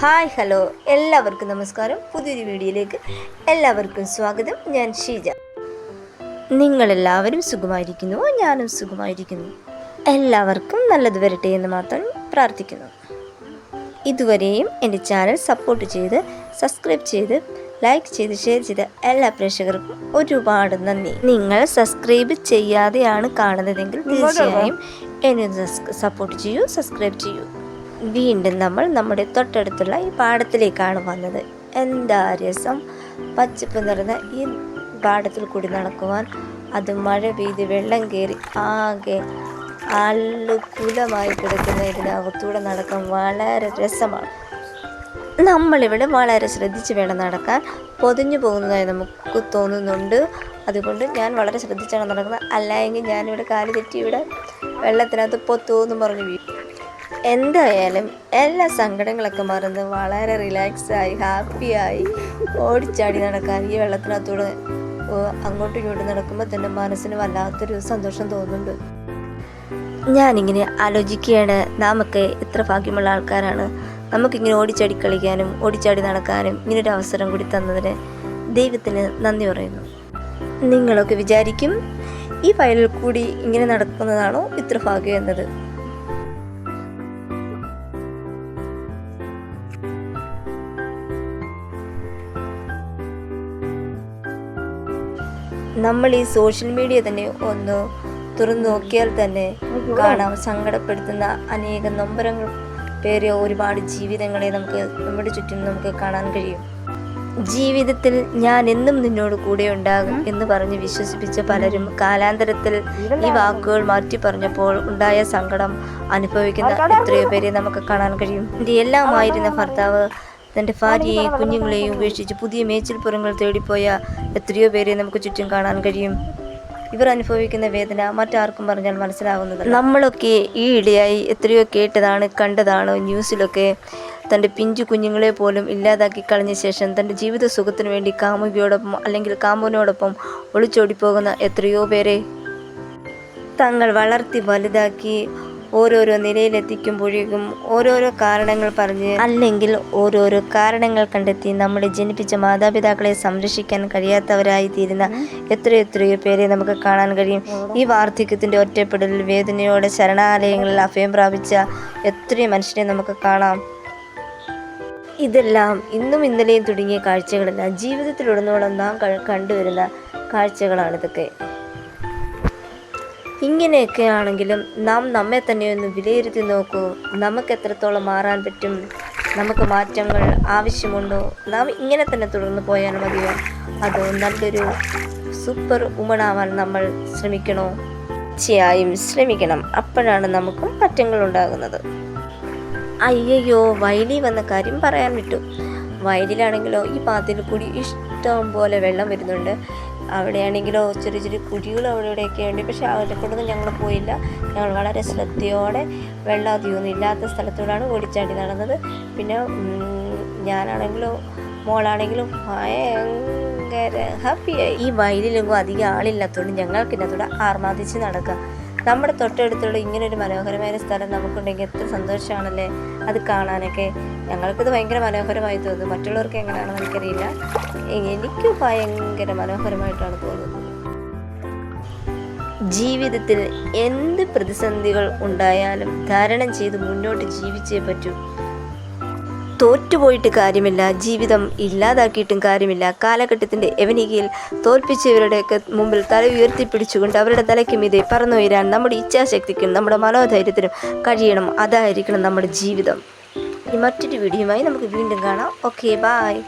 Hi hello. എല്ലാവർക്കും നമസ്കാരം. പുതിയൊരു വീഡിയോയിലേക്ക് എല്ലാവർക്കും സ്വാഗതം. ഞാൻ ഷീജ. നിങ്ങളെല്ലാവരും സുഖമായിരിക്കുന്നു? ഞാനും സുഖമായിരിക്കുന്നു. എല്ലാവർക്കും നല്ലത് വരട്ടെ എന്ന് മാത്രം പ്രാർത്ഥിക്കുന്നു. ഇതുവരെയും എന്റെ ചാനൽ സപ്പോർട്ട് ചെയ്ത് സബ്സ്ക്രൈബ് ചെയ്ത് ലൈക്ക് ചെയ്ത് ഷെയർ ചെയ്ത എല്ലാ പ്രേക്ഷകർക്കും ഒരുപാട് നന്ദി. നിങ്ങൾ സബ്സ്ക്രൈബ് ചെയ്യാതെയാണ് കാണുന്നതെങ്കിൽ തീർച്ചയായും എന്നെ സപ്പോർട്ട് ചെയ്യൂ സബ്സ്ക്രൈബ് ചെയ്യൂ. വീണ്ടും നമ്മൾ നമ്മുടെ തൊട്ടടുത്തുള്ള ഈ പാടത്തിലേക്കാണ് വന്നത്. എന്താ രസം? പച്ചപ്പ് നിറഞ്ഞ ഈ പാടത്തിൽ കൂടി നടക്കുവാൻ അത് മഴ പെയ്ത് വെള്ളം കയറി ആകെ അല്ലുകുലമായി കിടക്കുന്ന ഇതിനകത്തൂടെ നടക്കാൻ വളരെ രസമാണ്. നമ്മളിവിടെ വളരെ ശ്രദ്ധിച്ച് വേണം നടക്കാൻ. പൊതിഞ്ഞു പോകുന്നതായി നമുക്ക് തോന്നുന്നുണ്ട്. അതുകൊണ്ട് ഞാൻ വളരെ ശ്രദ്ധിച്ചാണ് നടക്കുന്നത്. അല്ലെങ്കിൽ ഞാനിവിടെ കാൽ തെറ്റി ഇവിടെ വെള്ളത്തിനകത്ത് പൊത്തുമെന്ന് പറഞ്ഞു വീഴും. എന്തായാലും എല്ലാ സങ്കടങ്ങളൊക്കെ മറന്ന് വളരെ റിലാക്സായി ഹാപ്പിയായി ഓടിച്ചാടി നടക്കാൻ ഈ വെള്ളത്തിനകത്തൂടെ അങ്ങോട്ടും ഇങ്ങോട്ടും നടക്കുമ്പോൾ തന്നെ മനസ്സിന് വല്ലാത്തൊരു സന്തോഷം തോന്നുന്നുണ്ട്. ഞാനിങ്ങനെ ആലോചിക്കുകയാണ് നാമൊക്കെ എത്ര ഭാഗ്യമുള്ള ആൾക്കാരാണ്. നമുക്കിങ്ങനെ ഓടിച്ചാടി കളിക്കാനും ഓടിച്ചാടി നടക്കാനും ഇങ്ങനൊരു അവസരം കൂടി തന്നതിന് ദൈവത്തിന് നന്ദി പറയുന്നു. നിങ്ങളൊക്കെ വിചാരിക്കും ഈ വയലിൽ കൂടി ഇങ്ങനെ നടക്കുന്നതാണോ ഇത്ര ഭാഗ്യം എന്നത്? നമ്മൾ ഈ സോഷ്യൽ മീഡിയ തന്നെ ഒന്ന് തുറന്നു നോക്കിയാൽ തന്നെ കാണാം. സങ്കടപ്പെടുത്തുന്ന അനേകം നൊമ്പരങ്ങൾ പേറിയ ഒരുപാട് ജീവിതങ്ങളെ നമുക്ക് നമ്മുടെ ചുറ്റും നമുക്ക് കാണാൻ കഴിയും. ജീവിതത്തിൽ ഞാൻ എന്നും നിന്നോട് കൂടെ ഉണ്ടാകും എന്ന് പറഞ്ഞ് വിശ്വസിപ്പിച്ച പലരും കാലാന്തരത്തിൽ ഈ വാക്കുകൾ മാറ്റി പറഞ്ഞപ്പോൾ ഉണ്ടായ സങ്കടം അനുഭവിക്കുന്ന എത്രയോ പേരെ നമുക്ക് കാണാൻ കഴിയും. എന്റെ എല്ലാമായിരുന്ന ഭർത്താവ് തന്റെ ഭാര്യയെയും കുഞ്ഞുങ്ങളെയും ഉപേക്ഷിച്ച് പുതിയ മേച്ചിൽപ്പുറങ്ങൾ തേടിപ്പോയ എത്രയോ പേരെ നമുക്ക് ചുറ്റും കാണാൻ കഴിയും. ഇവർ അനുഭവിക്കുന്ന വേദന മറ്റാർക്കും പറഞ്ഞാൽ മനസ്സിലാവുന്നത് നമ്മളൊക്കെ ഈ ഇടയായി എത്രയോ കേട്ടതാണ് കണ്ടതാണ് ന്യൂസിലൊക്കെ തന്റെ പിഞ്ചു കുഞ്ഞുങ്ങളെ പോലും ഇല്ലാതാക്കി കളഞ്ഞ ശേഷം തന്റെ ജീവിത സുഖത്തിന് വേണ്ടി കാമുകിയോടൊപ്പം അല്ലെങ്കിൽ കാമുവിനോടൊപ്പം ഒളിച്ചോടിപ്പോകുന്ന എത്രയോ പേരെ. തങ്ങൾ വളർത്തി വലുതാക്കി ഓരോരോ നിലയിലെത്തിക്കുമ്പോഴേക്കും ഓരോരോ കാരണങ്ങൾ പറഞ്ഞ് അല്ലെങ്കിൽ ഓരോരോ കാരണങ്ങൾ കണ്ടെത്തി നമ്മളെ ജനിപ്പിച്ച മാതാപിതാക്കളെ സംരക്ഷിക്കാൻ കഴിയാത്തവരായി തീരുന്ന എത്രയോ എത്രയോ പേരെ നമുക്ക് കാണാൻ കഴിയും. ഈ വാർദ്ധക്യത്തിന്റെ ഒറ്റപ്പെടലിൽ വേദനയോടെ ശരണാലയങ്ങളിൽ അഭയം പ്രാപിച്ച എത്രയോ മനുഷ്യരെ നമുക്ക് കാണാം. ഇതെല്ലാം ഇന്നും ഇന്നലെയും തുടങ്ങിയ കാഴ്ചകളല്ല ജീവിതത്തിലുടനീളം നാം കണ്ടുവരുന്ന കാഴ്ചകളാണിതൊക്കെ. ഇങ്ങനെയൊക്കെ ആണെങ്കിലും നാം നമ്മെ തന്നെ ഒന്ന് വിലയിരുത്തി നോക്കൂ. നമുക്ക് എത്രത്തോളം മാറാൻ പറ്റും? നമുക്ക് മാറ്റങ്ങൾ ആവശ്യമുണ്ടോ? നാം ഇങ്ങനെ തന്നെ തുടർന്ന് പോയാൽ മതിയോ? അതോ നല്ലൊരു സൂപ്പർ വുമണാവാൻ നമ്മൾ ശ്രമിക്കണോ? തീർച്ചയായും ശ്രമിക്കണം. അപ്പോഴാണ് നമുക്കും മാറ്റങ്ങൾ ഉണ്ടാകുന്നത്. അയ്യയ്യോ വയലിൽ വന്ന കാര്യം പറയാൻ വിട്ടു. വയലിലാണെങ്കിലോ ഈ പാത്തിൽ കൂടി ഇഷ്ടം പോലെ വെള്ളം വരുന്നുണ്ട്. അവിടെയാണെങ്കിലോ ചെറിയ ചെറിയ കുഴികൾ അവിടെ ഇവിടെയൊക്കെ ഉണ്ട് പക്ഷേ അവിടെ കൊണ്ടൊന്നും ഞങ്ങൾ പോയില്ല. ഞങ്ങൾ വളരെ ശ്രദ്ധയോടെ വെള്ളം അധികമൊന്നും ഇല്ലാത്ത സ്ഥലത്തോടാണ് ഓടിച്ചാടി നടന്നത്. പിന്നെ ഞാനാണെങ്കിലും മോളാണെങ്കിലും ഭയങ്കര ഹാപ്പിയായി ഈ വയലിലൊന്നും അധികം ആളില്ലാത്തതുകൊണ്ട് ഞങ്ങൾക്ക് ഇതിനകത്തൂടെ ആർമാദിച്ച് നടക്കാം. നമ്മുടെ തൊട്ടടുത്തുള്ള ഇങ്ങനെ ഒരു മനോഹരമായ സ്ഥലം നമുക്കുണ്ടെങ്കിൽ എത്ര സന്തോഷമാണല്ലേ? അത് കാണാനൊക്കെ. ഞങ്ങൾക്കിത് ഭയങ്കര മനോഹരമായി തോന്നുന്നു. മറ്റുള്ളവർക്ക് എങ്ങനെയാണെന്ന് എനിക്കറിയില്ല. എനിക്ക് ഭയങ്കര മനോഹരമായിട്ടാണ് തോന്നുന്നത്. ജീവിതത്തിൽ എന്ത് പ്രതിസന്ധികൾ ഉണ്ടായാലും ധാരണം ചെയ്ത് മുന്നോട്ട് ജീവിച്ചേ പറ്റൂ. തോറ്റുപോയിട്ട് കാര്യമില്ല ജീവിതം ഇല്ലാതാക്കിയിട്ടും കാര്യമില്ല. കാലഘട്ടത്തിന്റെ എവനികയിൽ തോൽപ്പിച്ചവരുടെയൊക്കെ മുമ്പിൽ തല ഉയർത്തിപ്പിടിച്ചുകൊണ്ട് അവരുടെ തലയ്ക്ക് മീതെ പറന്നുയരാൻ നമ്മുടെ ഇച്ഛാശക്തിക്കും നമ്മുടെ മനോധൈര്യത്തിനും കഴിയണം. അതായിരിക്കണം നമ്മുടെ ജീവിതം. മറ്റൊരു വീഡിയോയുമായി നമുക്ക് വീണ്ടും കാണാം. Okay bye